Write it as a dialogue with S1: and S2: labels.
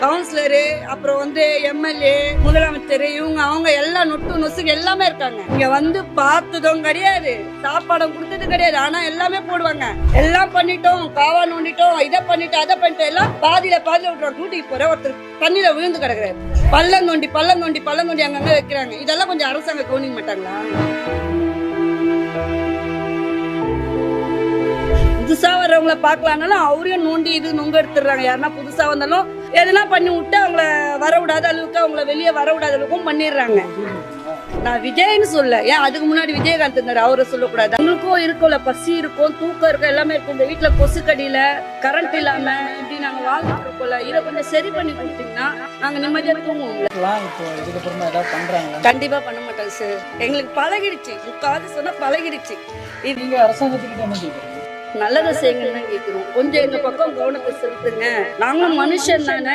S1: Councillor அப்புறம் வந்து MLA முதலமைச்சர் இவங்க அவங்க எல்லாம் நொட்டு நொசுக்கு எல்லாமே இருக்காங்க. இங்க வந்து பார்த்ததும் கிடையாது சாப்பாடும் கொடுத்தது கிடையாது ஆனா எல்லாமே போடுவாங்க. எல்லாம் பண்ணிட்டோம் காவா நோண்டிட்டோம் இதை பண்ணிட்டோம் அதை பண்ணிட்டோம் எல்லாம் பாதியில பாதியில விட்டுறோம் டியூட்டிக்கு போற ஒருத்தர் தண்ணியில விழுந்து கிடக்குறாரு. பள்ளம் நோண்டி பள்ளம் நோண்டி பள்ளம் நோண்டி அங்கங்க வைக்கிறாங்க. இதெல்லாம் கொஞ்சம் அரசாங்கம் கவனிக்க மாட்டாங்களா? வர்றவங்கள பார்க்கலான்னாலும் அவரையும் நோண்டி இது நொங்க எடுத்துடுறாங்க. யாருன்னா புதுசா வந்தாலும் எதுனா பண்ணி விட்டு அவங்கள வர விடாத அளவுக்கு அவங்கள வெளியே வர விடாத அளவுக்கும் பண்ணிடுறாங்க. நான் விஜய்னு சொல்ல ஏன் அதுக்கு முன்னாடி விஜயகாந்த் இருந்தாரு. அவரை சொல்லக்கூடாது. அவங்களுக்கும் இருக்கும்ல பசி இருக்கும் தூக்கம் இருக்கும் எல்லாமே இருக்கும். இந்த வீட்டுல கொசு கடியில கரண்ட் இல்லாம இப்படி நாங்க வாழ்ந்துட்டு இருக்கோம்ல. இதை கொஞ்சம் சரி பண்ணி கொடுத்தீங்கன்னா நாங்க நிம்மதியா தூங்குவோம்ல.
S2: எல்லாம் இப்போ இதுக்கப்புறமா ஏதாவது பண்றாங்களா?
S1: கண்டிப்பா பண்ண மாட்டோம் சார் எங்களுக்கு பழகிடுச்சு. முக்காவது சொன்னா பழகிடுச்சு. இது
S2: நீங்க அரசாங்கத்துக்கிட்ட
S1: நல்லதை செய்யுங்கன்னு தான் கொஞ்சம் எங்க பக்கம் கவனத்தை செலுத்துங்க. நாங்களும் மனுஷன் தானே.